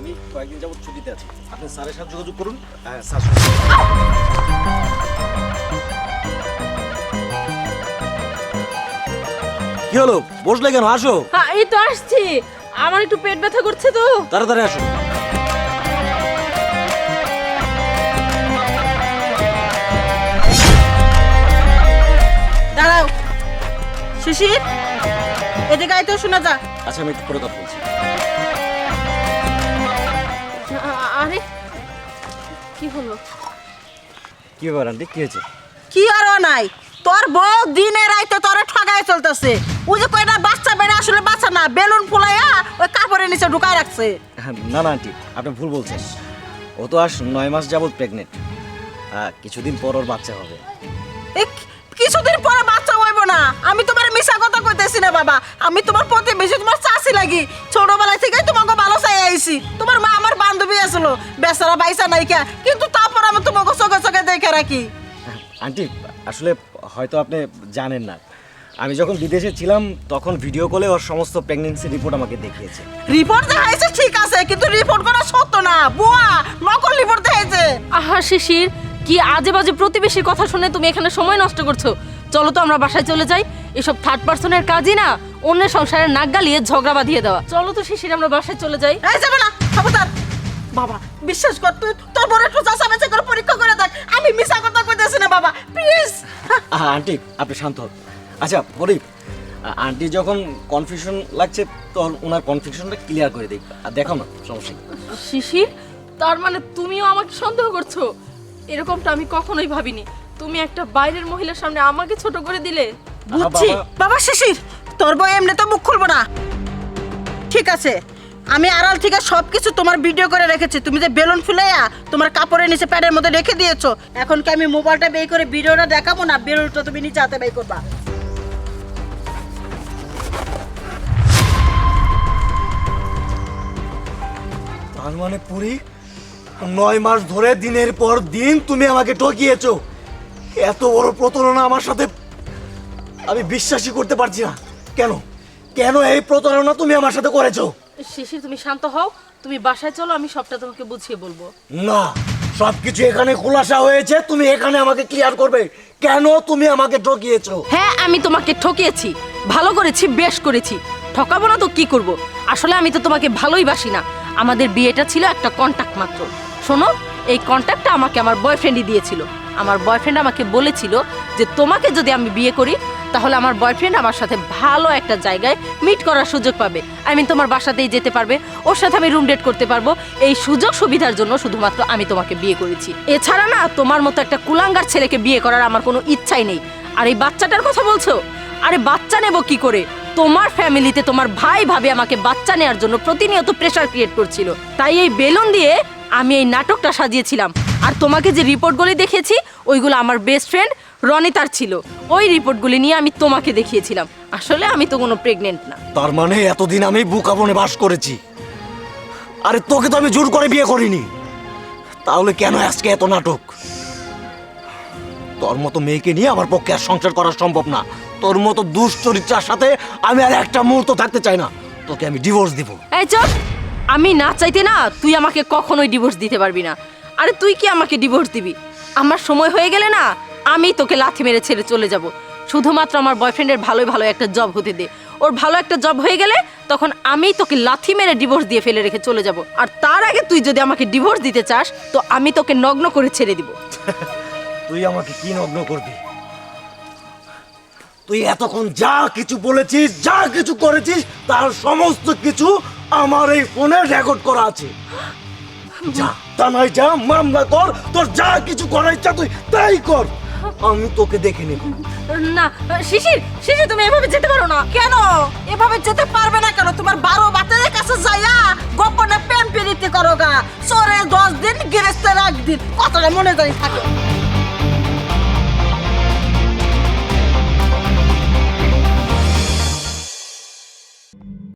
আমি কয়েকদিন যাবত ছুটিতে আছি। আপনি স্যারের সাথে যোগাযোগ করুন স্যার কি হলো? বসলে কেন? আসো। হ্যাঁ এই তো আসছি। আমার একটু পেট ব্যথা করছে তো। তাড়াতাড়ি আসো। দাঁড়াও। শিশির এদিকে আইতেও শোনা যা। আচ্ছা আমি একটু পরে কথা বলছি। কি হলো? কি ব্যাপার আন্টি? কি হয়েছে? কি আর নাই? তোর বউ দিনে রাইতে তোরে ঠগায় চলতেছে। ওই যে কয়টা বাচ্চা বেড়ে আসলে বাচ্চা না বেলুন ফুলাইয়া ওই কাপড়ের নিচে ঢুকায় রাখছে। হ্যাঁ, না না আন্টি আপনি ভুল বলছেন। ও তো আজ নয় মাস যাবত প্রেগনেন্ট হ্যাঁ কিছুদিন পর ওর বাচ্চা হবে। কিছুদিন পরে না বাবা আমি তোমার প্রতি বেশি তোমার চাষি লাগি। ছোটবেলায় থেকে তোমাকে ভালো চাই আইছি। তোমার মা আমার বান্ধবী আছিল বেচারা বাইসা নাইকা কিন্তু তারপর আমি তোমাকে চোখে চোখে দেখে রাখি। আন্টি আসলে হয়তো আপনি জানেন না। আমি যখন বিদেশে ছিলাম তখন ভিডিও কলে ওর সমস্ত প্রেগনেন্সি রিপোর্ট আমাকে দেখিয়েছে। রিপোর্ট দেখাইছে ঠিক আছে কিন্তু রিপোর্ট করা সত্য না। বুয়া নকল রিপোর্ট দেখাইছে। আহা শিশির কি আজে বাজে প্রতিবেশীর কথা শুনে তুমি এখানে সময় নষ্ট করছ? চলো তো আমরা বাসায় চলে যাই। এসব থার্ড পার্সনের কাজই না অন্যের সংসারে নাক গালিয়ে ঝগড়া বাঁধিয়ে দেওয়া। চলো তো শিশির আমরা বাসায় চলে যাই। এই যাবে না খবরদার বাবা বিশ্বাস কর তুই তোর বড় একটু চাষা বেঁচে করে পরীক্ষা করে দেখ। আমি মিশা কথা কইতেছি না বাবা প্লিজ আহা, আন্টি আপনি শান্ত হন। আচ্ছা বলি আন্টি যখন কনফিউশন লাগছে তখন ওনার কনফিউশনটা ক্লিয়ার করে দিই। আর দেখো না সমস্যা। শিশির তার মানে তুমিও আমাকে সন্দেহ করছ? এরকমটা আমি কখনোই ভাবিনি। তুমি একটা বাইরের মহিলার সামনে আমাকে ছোট করে দিলে? বুঝছি? বাবা- শিশির তোর বই এমনি তো মুখ খুলবো না। ঠিক আছে আমি আড়াল থেকে সব কিছু তোমার ভিডিও করে রেখেছি। তুমি যে বেলুন ফুলাইয়া তোমার কাপড়ের নিচে প্যাডের মধ্যে রেখে দিয়েছ এখন কি আমি মোবাইলটা বের করে ভিডিওটা দেখাবো না? বেলুনটা তুমি নিচে হাতে বের করবা। তার মানে পুরি নয় মাস ধরে দিনের পর দিন তুমি আমাকে ঠকিয়েছো। এত বড় প্রতারণা আমার সাথে আমি বিশ্বাসই করতে পারছি না। কেন? কেন এই প্রতারণা তুমি আমার সাথে করেছ? শিশির তুমি শান্ত হও। তুমি বাসায় চলো আমি সবটা তোমাকে বুঝিয়ে বলব। না সবকিছু এখানে খোলাসা হয়েছে তুমি এখানে আমাকে ক্লিয়ার করবে। কেন তুমি আমাকে ঠকিয়েছো? হ্যাঁ আমি তোমাকে ঠকিয়েছি। ভালো করেছি বেশ করেছি। ঠকাবো না তো কি করব? আসলে আমি তো তোমাকে ভালোই বাসি না। আমাদের বিয়েটা ছিল একটা কন্টাক্ট মাত্র। শোনো এই কন্ট্যাক্টটা আমাকে আমার বয়ফ্রেন্ডই দিয়েছিল। আমার বয়ফ্রেন্ড আমাকে বলেছিল যে তোমাকে যদি আমি বিয়ে করি, তাহলে আমার বয়ফ্রেন্ড আমার সাথে ভালো একটা জায়গায় মিট করার সুযোগ পাবে। আই মিন তোমার বাসাতেই যেতে পারবে। ওর সাথে আমি রুম ডেট করতে পারব। এই সুযোগ সুবিধার জন্য শুধুমাত্র আমি তোমাকে বিয়ে করেছি। এছাড়া না, তোমার মতো একটা কুলাঙ্গার ছেলেকে বিয়ে করার আমার কোনো ইচ্ছাই নেই। আর এই বাচ্চাটার কথা বলছো? আরে বাচ্চা নেব কি করে? তোমার ফ্যামিলিতে তোমার ভাই ভাবে আমাকে বাচ্চা নেওয়ার জন্য প্রতিনিয়ত প্রেশার ক্রিয়েট করছিল। তাই এই বেলুন দিয়ে আমি এই নাটকটা সাজিয়েছিলাম। আর তোমাকে যে রিপোর্টগুলি দেখিয়েছি ওইগুলো আমার বেস্ট ফ্রেন্ড রনিতার ছিল। ওই রিপোর্টগুলি নিয়ে আমি তোমাকে দেখিয়েছিলাম। আসলে আমি তো কোনো প্রেগনেন্ট না। তার মানে এতদিন আমি বুকাবনে বাস করেছি। আরে তোকে তো আমি জোর করে বিয়ে করিনি। তাহলে কেন আজকে এত নাটক? তোর মতো মেয়েকে নিয়ে আমার পক্ষে আর সংসার করা সম্ভব না। তোর মতো দুশ্চরিত্রার সাথে আমি আর একটা মুহূর্ত থাকতে চাই না। তোকে আমি ডিভোর্স দিব। এই চল আমি না চাইতে না তুই আমাকে কখনোই ডিভোর্স দিতে পারবি না। আরে তুই কি আমাকে ডিভোর্স দিবি? আমার সময় হয়ে গেলে না, আমি তোকে লাথি মেরে ছেড়ে চলে যাব। শুধুমাত্র আমার বয়ফ্রেন্ডের ভালোই ভালো একটা জব হতে দে। ওর ভালো একটা জব হয়ে গেলে তখন আমি তোকে লাথি মেরে ডিভোর্স দিয়ে ফেলে রেখে চলে যাব। আর তার আগে তুই যদি আমাকে ডিভোর্স দিতে চাস, তো আমি তোকে নগ্ন করে ছেড়ে দিব। তুই আমাকে কি নগ্ন করবি? তুই এতক্ষণ যা কিছু বলেছিস, যা কিছু করেছিস, তার সমস্ত কিছু আমার এই ফোনে রেকর্ড করা আছে। যা। তা নয়, যা, মামলা কর, তোর যা কিছু করার ইচ্ছা তুই তাই কর। আমি তোকে দেখে নেব। না, শিশির শিশির, তুমি এভাবে যেতে পারো না। কেন? এভাবে যেতে পারবে না কেন? তোমার বারো বাচ্চাদের কাছে যাইয়া গোপনে প্রেম প্রীতি করো গা। সরে দশ দিন গিরেস্তের দিন। কতটা মনে জানি থাকে।